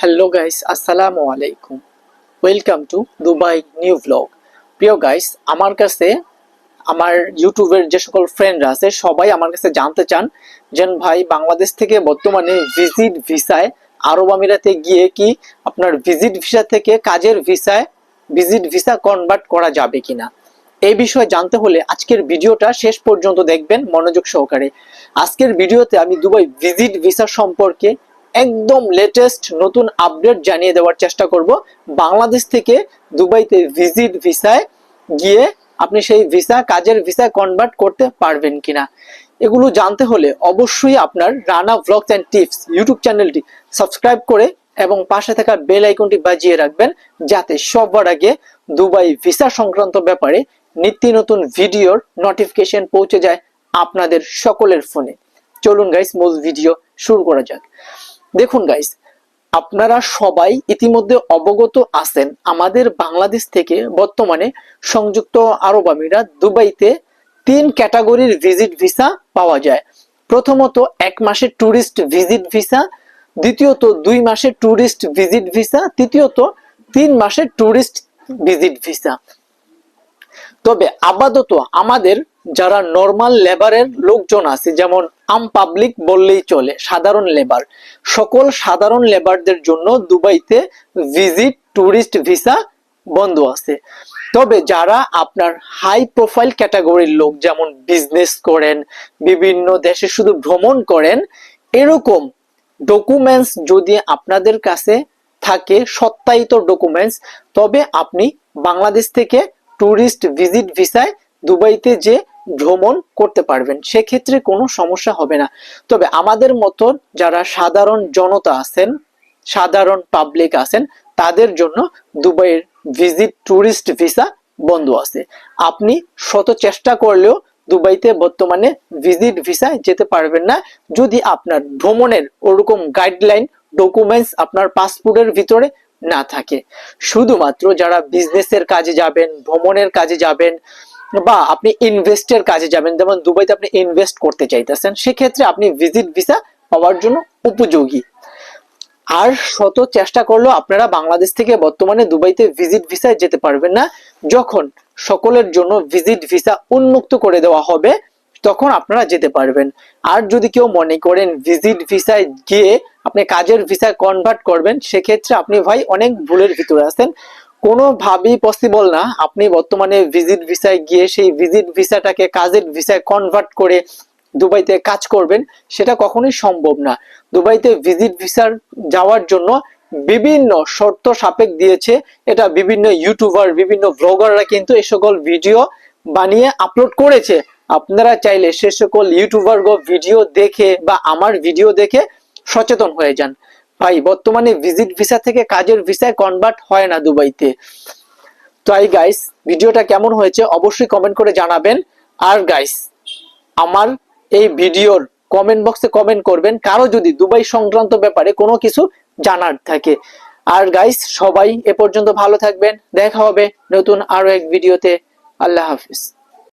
Hello guys আসসালামু আলাইকুম welcome to Dubai new blog প্রিয় গাইস আমার কাছে, আমার ইউটিউবের যে সকল ফ্রেন্ডরা আছে, সবাই আমার কাছে জানতে চান, যেন ভাই বাংলাদেশ থেকে বর্তমানে ভিজিট ভিসায় আরব আমিরাতে গিয়ে কি আপনার ভিজিট ভিসা থেকে কাজের ভিসায় ভিজিট ভিসা কনভার্ট করা যাবে কিনা? এই বিষয়ে জানতে হলে আজকের ভিডিওটা শেষ পর্যন্ত দেখবেন মনোযোগ সহকারে। আজকের ভিডিওতে আমি দুবাই ভিজিট ভিসা সম্পর্কে একদম লেটেস্ট নতুন আপডেট জানিয়ে দেওয়ার চেষ্টা করব। বাংলাদেশ থেকে দুবাইতে ভিজিট ভিসায় গিয়ে আপনি সেই ভিসা কাজের ভিসায় কনভার্ট করতে পারবেন কিনা। এগুলো জানতে হলে অবশ্যই আপনার Rana vlogs and tips YouTube চ্যানেলটি সাবস্ক্রাইব করে এবং পাশে থাকা বেল আইকনটি বাজিয়ে রাখবেন যাতে সবার আগে দুবাই ভিসা সংক্রান্ত ব্যাপারে নিত্য নতুন ভিডিওর নোটিফিকেশন পৌঁছে যায় আপনাদের সকলের ফোনে চলুন গাইস মূল ভিডিও শুরু করা যাক। দেখুন গাইস আপনারা সবাই ইতিমধ্যে অবগত আছেন আমাদের বাংলাদেশ থেকে বর্তমানে সংযুক্ত আরব আমিরাত দুবাইতে তিন ক্যাটাগরির ভিজিট ভিসা পাওয়া যায়। প্রথমত, এক মাসের ট্যুরিস্ট ভিজিট ভিসা দ্বিতীয়ত, দুই মাসের ট্যুরিস্ট ভিজিট ভিসা তৃতীয়ত, তিন মাসের ট্যুরিস্ট ভিজিট ভিসা তবে আপাতত আমাদের যারা নর্মাল লেবারের লোকজন আছে, যেমন আম পাবলিক বললেই চলে, সাধারণ লেবার সকল সাধারণ লেবারদের জন্য দুবাইতে ভিজিট ট্যুরিস্ট ভিসা বন্ধ আছে। তবে যারা আপনার হাই প্রোফাইল ক্যাটাগরির লোক, যেমন বিজনেস করেন, বিভিন্ন দেশে শুধু ভ্রমণ করেন, এরকম ডকুমেন্টস যদি আপনাদের কাছে থাকে, সত্যায়িত ডকুমেন্টস তবে আপনি বাংলাদেশ থেকে ট্যুরিস্ট ভিজিট ভিসায় দুবাইতে যে ভ্রমণ করতে পারবেন, সেক্ষেত্রে কোনো সমস্যা হবে না। তবে আমাদের মতো যারা সাধারণ জনতা আছেন, সাধারণ পাবলিক আছেন, তাদের জন্য দুবাইয়ের ভিজিট ট্যুরিস্ট ভিসা বন্ধ আছে। আপনি শত চেষ্টা করলেও দুবাইতে বর্তমানে ভিজিট ভিসায় যেতে পারবেন না। যদি আপনার ভ্রমণের ওরকম গাইডলাইন ডকুমেন্টস আপনার পাসপোর্টের ভিতরে না থাকে। শুধুমাত্র যারা বিজনেসের কাজে যাবেন, ভ্রমণের কাজে যাবেন বা আপনি ইনভেস্টের কাজে যাবেন, যেমন দুবাইতে আপনি ইনভেস্ট করতে চাইতেছেন, সেক্ষেত্রে আপনি ভিজিট ভিসা পাওয়ার জন্য উপযোগী। আর শত চেষ্টা করলেও আপনারা বাংলাদেশ থেকে বর্তমানে দুবাইতে ভিজিট ভিসায় যেতে পারবেন না, যখন সকলের জন্য ভিজিট ভিসা উন্মুক্ত করে দেওয়া হবে তখন আপনারা যেতে পারবেন। আর যদি কেউ মনে করেন ভিজিট ভিসায় গিয়ে আপনি কাজের ভিসায় কনভার্ট করবেন, সেক্ষেত্রে আপনি ভাই অনেক ভুলের ভিতরে আছেন। কোনোভাবেই পসিবল না আপনি বর্তমানে ভিজিট ভিসায় গিয়ে সেই ভিজিট ভিসাটাকে কাজের ভিসায় কনভার্ট করে দুবাইতে কাজ করবেন, সেটা কখনোই সম্ভব না। দুবাইতে ভিজিট ভিসার যাওয়ার জন্য বিভিন্ন শর্ত সাপেক্ষ দিয়েছে। এটা বিভিন্ন ইউটিউবার বিভিন্ন ব্লগাররা কিন্তু এই সকল ভিডিও বানিয়ে আপলোড করেছে। আপনারা চাইলে সে সকল ইউটিউবার ভিডিও দেখে বা আমার ভিডিও দেখে সচেতন হয়ে যান। ভাই, বর্তমানে ভিজিট ভিসা থেকে কাজের ভিসায় কনভার্ট হয় না দুবাইতে। তো আই গাইস ভিডিওটা কেমন হয়েছে অবশ্যই কমেন্ট করে জানাবেন। আর গাইস আমার এই ভিডিওর কমেন্ট বক্সে কমেন্ট করবেন, কারও যদি দুবাই সংক্রান্ত ব্যাপারে কোনো কিছু জানার থাকে। আর গাইস সবাই এ পর্যন্ত ভালো থাকবেন। দেখা হবে নতুন আরও এক ভিডিওতে আল্লাহ হাফিজ।